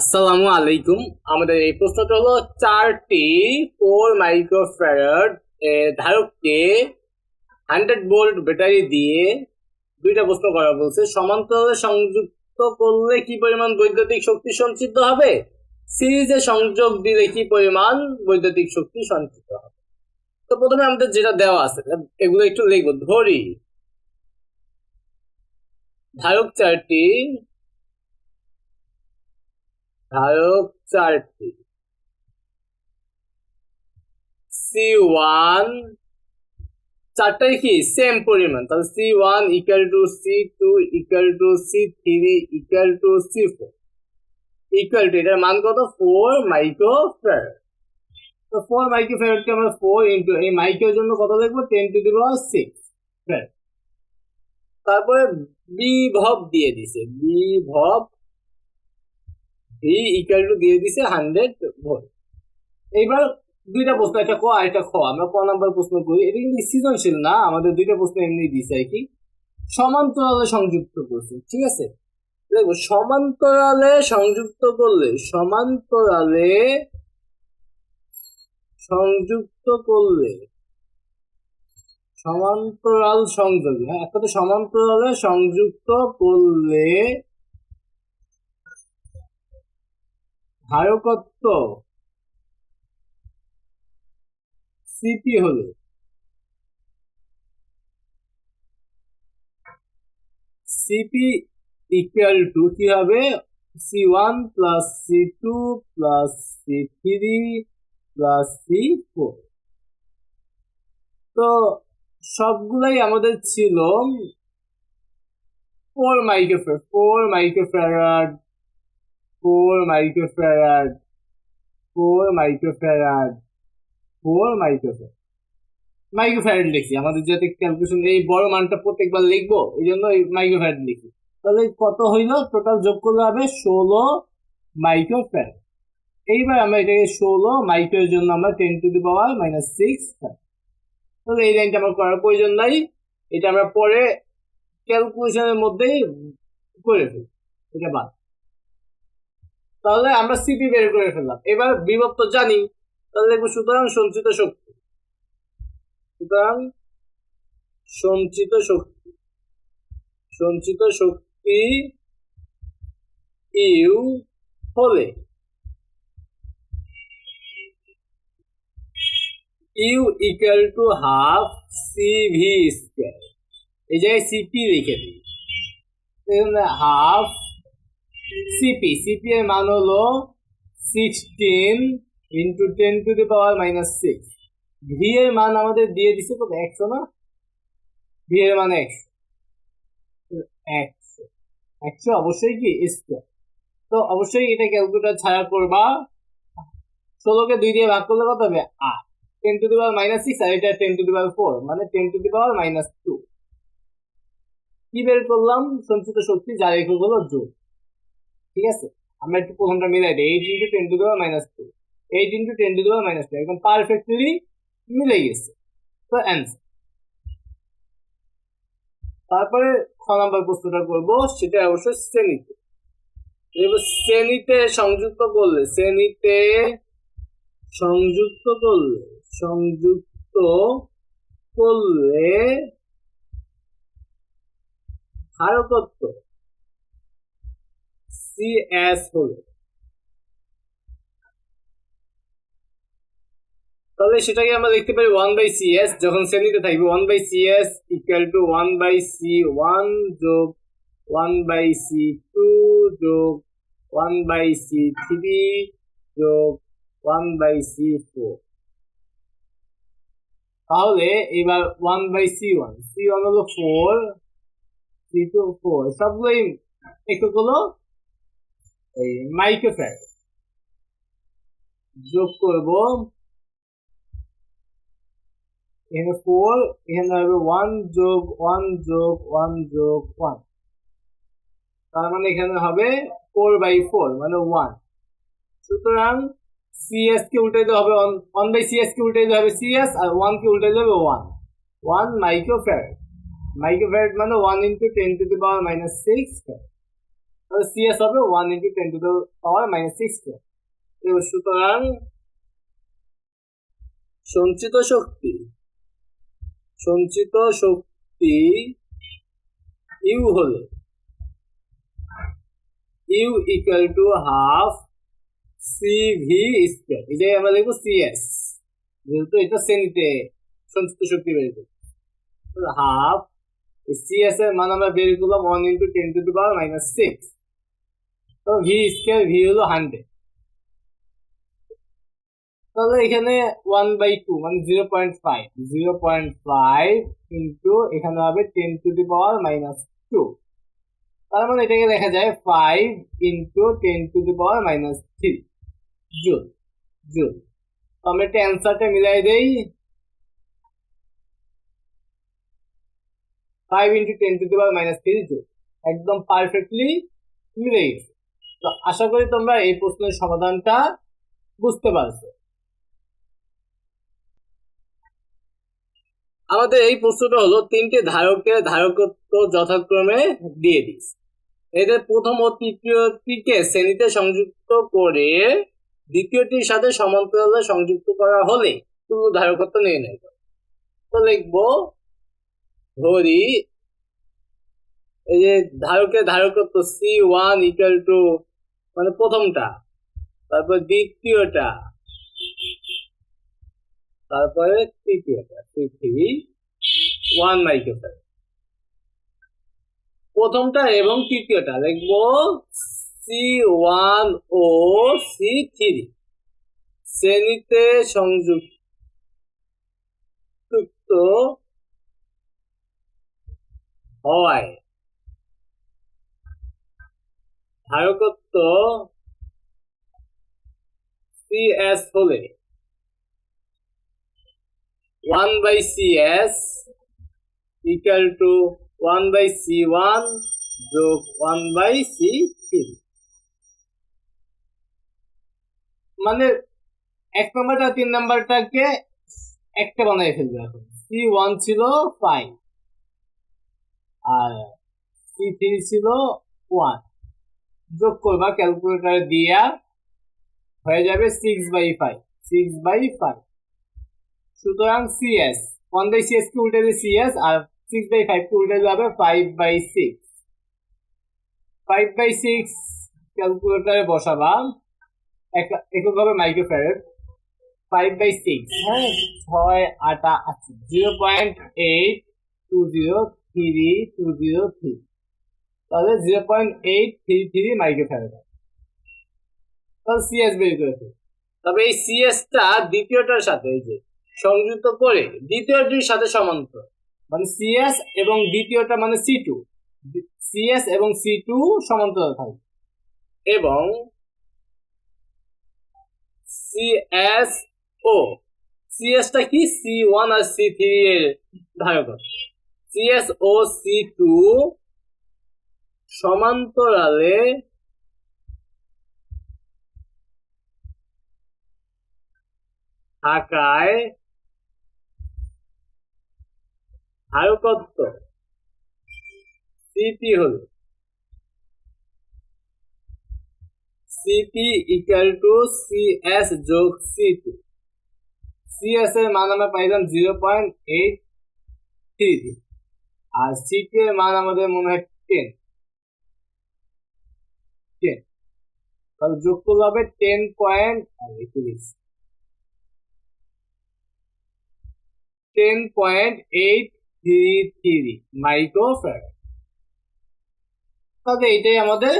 আসসালামু আলাইকুম। আমাদের এই প্রশ্নটা হলো, চারটি ফোর মাইক্রোফ্যারাড ধারককে হান্ড্রেড ভোল্ট ব্যাটারি দিয়ে দুইটা প্রশ্ন করা বলছে, সমান্তরালে সংযুক্ত করলে কি পরিমাণ বৈদ্যুতিক শক্তি সঞ্চিত হবে? সিরিজে সংযোগ দিলে কি পরিমাণ বৈদ্যুতিক শক্তি সঞ্চিত হবে? তো প্রথমে আমাদের যেটা দেওয়া আছে, এগুলো একটু লিখব। ধরি, ধারক চারটি ধারক চারটি। সি ওয়ান চারটাই কি? সেম পরিমাণ। তাহলে C one equal to C two equal to C three equal to C four equal to এটার মান কত? ফোর মাইক্রো ফ্যারাড তো ফোর মাইক্রো ফ্যারাডকে আমরা ফোর ইন্টু এই মাইক্রোর জন্য কত দেখব? টেন টু দিব সিক্স সিক্স তারপরে বিভব দিয়ে দিছে। বিভব ইকুয়াল টু দিয়ে দিছে হান্ড্রেড ভোল্ট এইবার দুইটা প্রশ্ন, একটা একটা আমরা ক নাম্বার প্রশ্ন করি। এটা কিন্তু সৃজনশীল না, আমাদের দুইটা প্রশ্ন এমনি দিছে কি। সমান্তরালে সংযুক্ত ঠিক আছে? দেখো, সমান্তরালে সংযুক্ত করলে, সমান্তরালে সংযুক্ত করলে, সমান্তরাল সংযোগ হ্যাঁ একটা তো সমান্তরালে সংযুক্ত করলে ধারকত্ব সিপি হলো সিপি ইকুয়াল টু কি হবে? C one plus C two plus C three plus C four তো সবগুলাই আমাদের ছিল four microfarad four microfarad 4 microfarad 4 microfarad 4 microfarad microfarad লিখি। আমাদের যাতে ক্যালকুলেশন এই বড় মানটা প্রত্যেকবার লিখব, এই জন্য এই মাইক্রোফ্যারেড লিখি। তাহলে কত হইল? টোটাল যোগ করলে হবে ষোলো মাইক্রোফ্যারেড এইবার আমরা এটাকে ষোলো মাইক্রোর জন্য আমরা ten to the power minus six তাহলে এই লাইনটা আমার করার প্রয়োজন নাই। এটা আমরা পরে ক্যালকুলেশনের মধ্যেই করে ফেলি। এটা বাদ। তাহলে আমরা সিপি বের করে ফেললাম। এবার বিভক্ত জানি, তাহলে দেখব সুতরাং সঞ্চিত শক্তি। সুতরাং সঞ্চিত শক্তি সঞ্চিত শক্তি ইউ হলে U equal to half C V square এই জায়গায় সিপি লিখে দিই। হাফ সিপি সিপি এর মান হলো sixteen into ten to the power minus six V এর মান আমাদের দিয়ে দিছে কত একশো না? ভি এর মান একশো একশো। একশো অবশ্যই কি? স্কোয়ার তো অবশ্যই এটা ক্যালকুলেটার ছাড়া করবা ষোলোকে দুই দিয়ে ভাগ করলে কত হবে? আট। Ten to the power minus six আর এটা ten to the power four মানে ten to the power minus two কি বের করলাম? সঞ্চিত শক্তি যার একক হলো যোগ। ঠিক আছে? আমরা একটু প্রথমটা মিলাই দিই। Eight into ten to the power minus two eight into ten to the power minus two একদম পারফেক্টলি মিলে গেছে। তো অ্যান্সার তারপরে খ নাম্বার প্রশ্নটা করব। সেটা অবশ্যই শ্রেণীতে। এবার শ্রেণীতে সংযুক্ত করলে, শ্রেণীতে সংযুক্ত করলে সংযুক্ত করলে ধারকত্ব সিএস হলো। তাহলে সেটাকে আমরা দেখতে পারি ওয়ান বাই সিএস যখন শ্রেণীতে থাকবে one by C S equal to one by C one যোগ ওয়ান বাই সি টু যোগ ওয়ান বাই সি থ্রি যোগ ওয়ান বাই সি ফোর তাহলে এবার one by C one C one হলো four C two four সবগুলোই একক হলো এই মাইক্রোফ্যারাড যোগ করব এখানে ফোর এখানে হবে ওয়ান যোগ ওয়ান যোগ ওয়ান যোগ ওয়ান। তার মানে এখানে হবে ফোর বাই ফোর মানে ওয়ান। সুতরাং সিএস কে উল্টে উল্টাইতে হবে ওয়ান বাই সিএস কে উল্টাইতে হবে সিএস আর ওয়ান কে উল্টাইতে হবে ওয়ান। One microfarad. মাইক্রোফ্যারাড মানে one into ten to the power minus six তাহলে সিএস হবে one into ten to the power minus six সুতরাং সঞ্চিত শক্তি সঞ্চিত শক্তি ইউ হলো U equal to half C V square এই আমরা লিখব সিএস যেহেতু এটা শ্রেণীতে সঞ্চিত শক্তি বের করি হাফ সিএস এর মান আমরা বের করলাম one into ten to the power minus six তো ভি স্কোয়ার ভি হলো হান্ড্রেড তাহলে এখানে ওয়ান বাই টু মানে zero point five zero point five into এখানে হবে ten to the power minus two তার মানে এটাকে দেখা যায় five into ten to the power minus three joule joule তো আমরা একটা অ্যান্সারটা মিলাই দেই। Five into ten to the power minus three joule একদম পারফেক্টলি মিলে গেছে। তো আশা করি তোমরা এই প্রশ্নের সমাধানটা বুঝতে পারছ। আমাদের এই প্রশ্নটা হলো, তিনটে ধারকের ধারকত্ব যথাক্রমে দিয়ে দিস। এদের প্রথম ও তৃতীয়টিকে শ্রেণীতে সংযুক্ত করে দ্বিতীয়টির সাথে সমান্তরালে সংযুক্ত করা হলে তুল্য ধারকত্ব নির্ণয় করে। তো লিখব, ধরি, এই যে ধারকের ধারকত্ব সি ওয়ান ইকুয়াল টু মানে প্রথমটা, তারপর দ্বিতীয়টা, তারপরে তৃতীয়টা থ্রি ওয়ান মাইক্রোফ্যারাড প্রথমটা এবং তৃতীয়টা লিখব সি ওয়ান ও সি থ্রি শ্রেণীতে সংযুক্ত হওয়ায় ধারকত্ব সিএস হলে one by C S equal to one by C one যোগ ওয়ান বাই সি থ্রি মানে এক নম্বরটা, তিন নাম্বারটাকে একটা বানাই ফেলবে এখন। সি ওয়ান ছিল ফাইভ আর সি থ্রি ছিল ওয়ান যোগ করবা ক্যালকুলেটারে দিয়া হয়ে যাবে six by five six by five সুতরাং C S one by C S কে উল্টে দিয়ে সিএস আর সিক্স বাই ফাইভ কে উল্টে যাবে five by six five by six ক্যালকুলেটারে বসাবা একক হবে মাইক্রোফ্যারেড ফাইভ বাই সিক্স হ্যাঁ। ছয় আটা আছে zero point eight two zero three two zero three তাহলে zero point eight three three microfarad তাহলে সিএস বের করেছে তবে এই সিএসটা দ্বিতীয়টার সাথে এই যে সংযুক্ত করে দ্বিতীয়টির সাথে সমান্তর মানে সিএস এবং দ্বিতীয়টা মানে সি টু সিএস এবং সি টু সমান্তরাল থাকে এবং সিএস ও সিএসটা কি? সি ওয়ান আর সি থ্রি এর ধারক সিএস ও সি টু সমান্তরালে থাকায় ধারকত্ব সিপি হল। C P equal to C S যোগ সি টু সিএস এর মান আমরা পাইলাম জিরো পয়েন্ট এইট থ্রি আর সি টু এর মান আমাদের মনে হয় টেন তাহলে যোগ হবে টেন পয়েন্ট তিরিশ ten point eight three three microfarad তাহলে এইটাই আমাদের,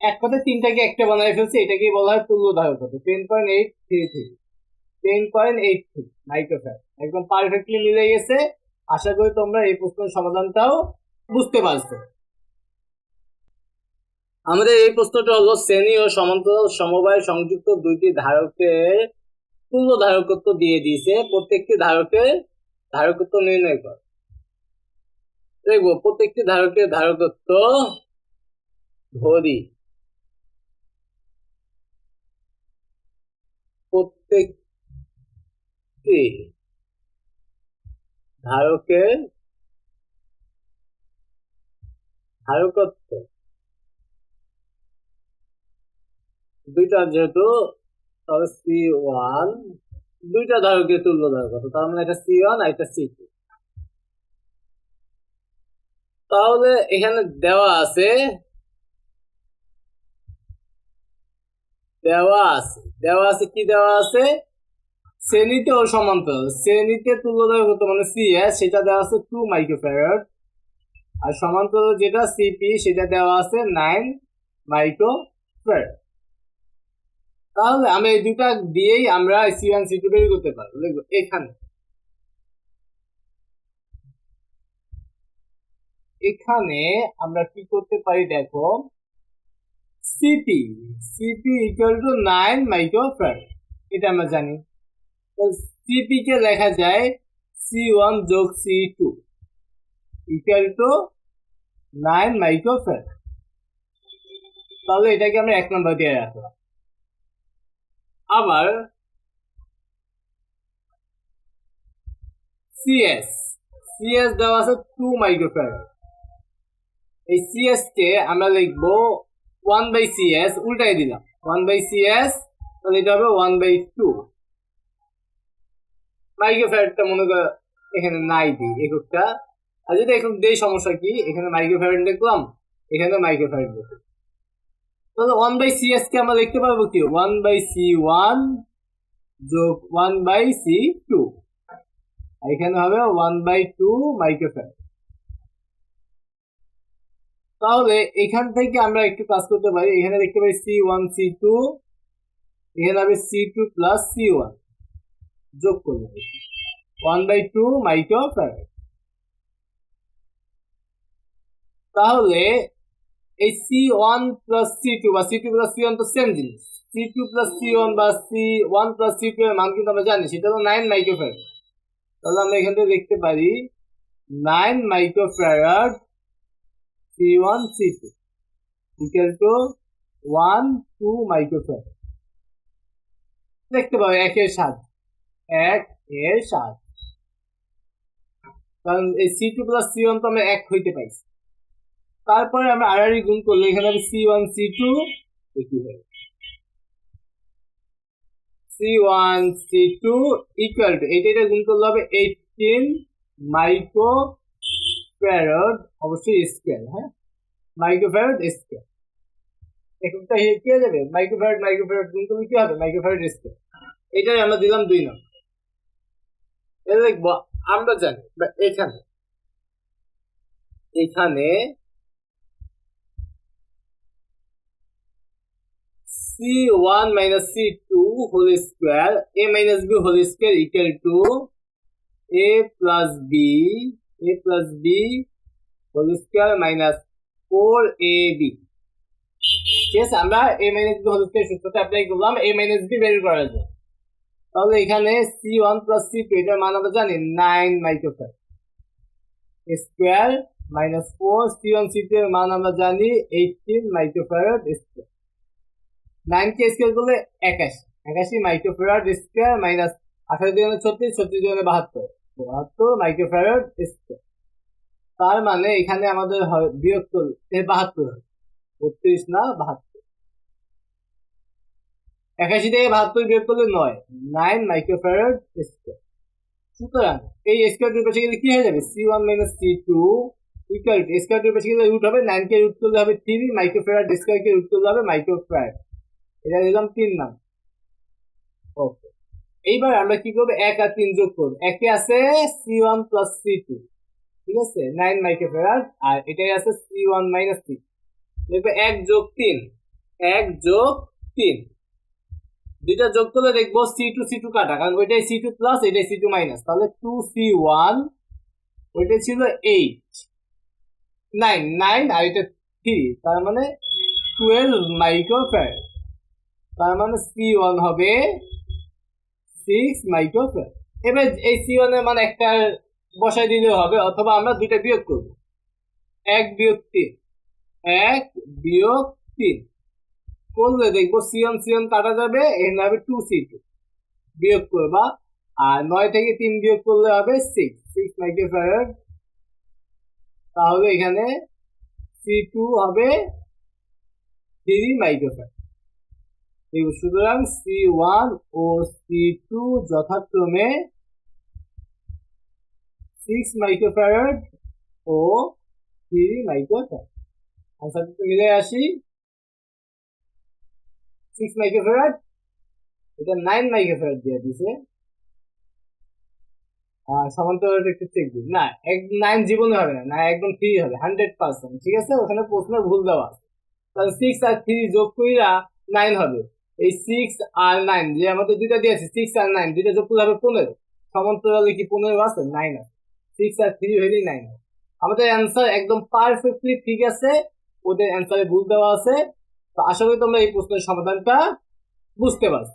এক কথায় তিনটাকে একটা বানাই ফেলছে, এটাকেই বলা হয় তুল্য ধারকত্ব ten point eight three three ten point eight three microfarad একদম পারফেক্টলি মিলে গেছে। আশা করি তোমরা এই প্রশ্নের সমাধানটাও বুঝতে পারছ। আমাদের এই প্রশ্নটা হলো শ্রেণি ও সমান্তরাল সমবায় সংযুক্ত দুইটি ধারকের তুল্য ধারকত্ব দিয়ে দিয়েছে। প্রত্যেকটি ধারকের ধারকত্ব নির্ণয় কর। দেখব, প্রত্যেকটি ধারকের ধারকত্ব ধরি। প্রত্যেকটি ধারকের ধারকত্ব দুইটা যেহেতু, তাহলে সি ওয়ান দুইটা ধারকের তুল্য ধারক হতো তার মানে এটা সি ওয়ান আর এটা সি টু তাহলে এখানে দেওয়া আছে দেওয়া আছে দেওয়া আছে কি দেওয়া আছে? শ্রেণীতে ও সমান্তরাল। শ্রেণীতে তুল্যদায়ক হতো মানে সি এস সেটা দেওয়া আছে টু মাইক্রোফ্যারাড আর সমান্তরাল যেটা সিপি সেটা দেওয়া আছে নাইন মাইক্রোফ্যারাড তাহলে আমরা এই দুটা দিয়েই আমরা সি ওয়ান সি টু বের করতে পারব, দেখব, এখানে। এখানে আমরা কি করতে পারি, দেখো C P C P equal to nine microfarad এটা আমরা জানি। সিপি কে লেখা যায় সি ওয়ান যোগ C two equal to nine microfarad তাহলে এটাকে আমরা এক নম্বর দিয়ে রাখলাম। আবার সিএস সিএস দেওয়া আছে টু মাইক্রোফ্যারাড এই সিএস কে আমরা লিখব ওয়ান বাই সিএস উল্টাই দিলাম। ওয়ান বাই সিএস তাহলে এটা হবে ওয়ান বাই টু মাইক্রোফ্যারাডটা মনে কর এখানে নাই দিই এককটা আর যদি একক দেই সমস্যা কি? এখানে মাইক্রোফ্যারাড লিখলাম এখানে মাইক্রোফ্যারাড লিখলাম তাহলে ওয়ান বাই সি এস কে আমরা লিখতে পারব কি? ওয়ান বাই সি ওয়ান যোগ ওয়ান বাই সি টু এখানে হবে ওয়ান বাই টু মাইক্রোফ্যারাড তাহলে এখান থেকে আমরা একটু কাজ করতে পারি। এখানে দেখতে পাই সি ওয়ান সি টু এখানে হবে C two plus C one যোগ করব। ওয়ান বাই টু মাইক্রোফ্যারাড তাহলে এই C one plus C two বা C two plus C one তো সেম জিনিস। C two plus C one বা C one plus C two এর মান কিন্তু আমরা জানি, সেটা হলো নাইন মাইক্রোফ্যারাড তাহলে আমরা এখান থেকে দেখতে পারি nine microfarad C one C two equal to one two microfarad দেখতে পাবে একের সাত, এক এর সাত। কারণ এই C two plus C one তো আমরা এক হইতে পাইছি। তারপরে আমরা আড়াআড়ি গুণ করলে এখানে হবে সি ওয়ান সি টু হবে C one C two equal to এটা এটা গুণ করলে হবে এইটিন মাইক্রো ফ্যারড অবশ্যই স্কোয়ার হ্যাঁ? মাইক্রো ফ্যারড স্কোয়ার এককটা কি যাবে মাইক্রো ফ্যারড মাইক্রো ফ্যারড গুণ করলে কি হবে? মাইক্রো ফ্যারড স্কোয়ার এটাই আমরা দিলাম দুই নম্বর এটা দেখব, আমরা জানি এখানে এখানে C one minus C two whole square A minus B whole square equal to A plus B A plus B whole square minus four A B ঠিক আমরা A minus B whole square সূত্রটা apply করলাম A minus B বের করার জন্য। তাহলে এখানে C one plus C two এটার মান আমরা জানি nine microfarad square minus four C one C two এর মান আমরা জানি এইটিন মাইক্রোফ্যারাড স্কোয়ার নাইন কে স্কোয়ার করলে একাশি। একাশি মাইক্রোফ্যারাড স্কোয়ার মাইনাস আঠারো দুই ছত্রিশ ছত্রিশ দুই বাহাত্তর। বাহাত্তর মাইক্রোফ্যারাড স্কোয়ার। তার মানে এখানে আমাদের বিয়োগ করলে বাহাত্তর বত্রিশ না বাহাত্তর। একাশি থেকে বাহাত্তর বিয়োগ করলে নয়। Nine microfarad square. সুতরাং এই স্কোয়ার টু পাশে গেলে কি হয়ে যাবে? C one minus C two equal to square two পাশে গেলে রুট হবে, নাইন কে রুট করলে হবে থ্রি মাইক্রোফ্যারাড স্কোয়ার কে রুট করলে হবে মাইক্রোফ্যারাড। এটা দিলাম তিন নাম ওকে এইবার আমরা কি করব? এক আর তিন যোগ করব। একে আছে C one plus C two ঠিক আছে? নাইন মাইক্রোফ্যারাড আর এটাই আছে সি ওয়ান মাইনাস সি দেখবে এক যোগ তিন। এক যোগ তিন। দুইটা যোগ করলে দেখব সি টু সি টু কাটা। কারণ ওইটাই সি টু প্লাস এটাই সি টু মাইনাস তাহলে টু সি ওয়ান ওইটাই ছিল এইট নাইন নাইন আর এটা থ্রি তার মানে টুয়েলভ মাইক্রোফ্যারাড তার মানে সি ওয়ান হবে সিক্স মাইক্রোফ্যারাড এবার এই সি ওয়ানের মানে একটা বসাই দিলেও হবে, অথবা আমরা দুইটা বিয়োগ করব। এক বিয়োগ তিন, এক বিয়োগ তিন। করলে দেখব সি ওয়ান সি ওয়ান কাটা যাবে, এখানে হবে টু সি টু বিয়োগ করবা, আর নয় থেকে তিন বিয়োগ করলে হবে সিক্স সিক্স মাইক্রোফ্যারাড তাহলে এখানে সি টু হবে থ্রি মাইক্রোফ্যারাড সুতরাং সি ওয়ান ও সি টু যথাক্রমে সিক্স মাইক্রোফ্যারাড ও থ্রি মাইক্রোফ্যারাড মিলে আসি। সিক্স মাইক্রোফ্যারাড এটা নাইন মাইক্রোফ্যারাড দিয়ে দিছে। সমান্তরাল একটু চেক দিন না, এক নাইন জীবনে হবে না না, একদম থ্রি হবে হান্ড্রেড পার্সেন্ট ঠিক আছে? ওখানে প্রশ্ন ভুল দেওয়া আছে। সিক্স আর থ্রি যোগ কইরা নাইন হবে। এই সিক্স আর নাইন যে আমাদের দুইটা দিয়েছে সিক্স আর নাইন দুইটা যোগ করলে হবে পনেরো। সমান্তরালে কি পনেরো আছে? নাইন আছে। সিক্স আর থ্রি হইলেই নাইন আছে আমাদের অ্যান্সার একদম পারফেক্টলি ঠিক আছে। ওদের অ্যান্সারে ভুল দেওয়া আছে। তো আশা করি তোমরা এই প্রশ্নের সমাধানটা বুঝতে পারছ।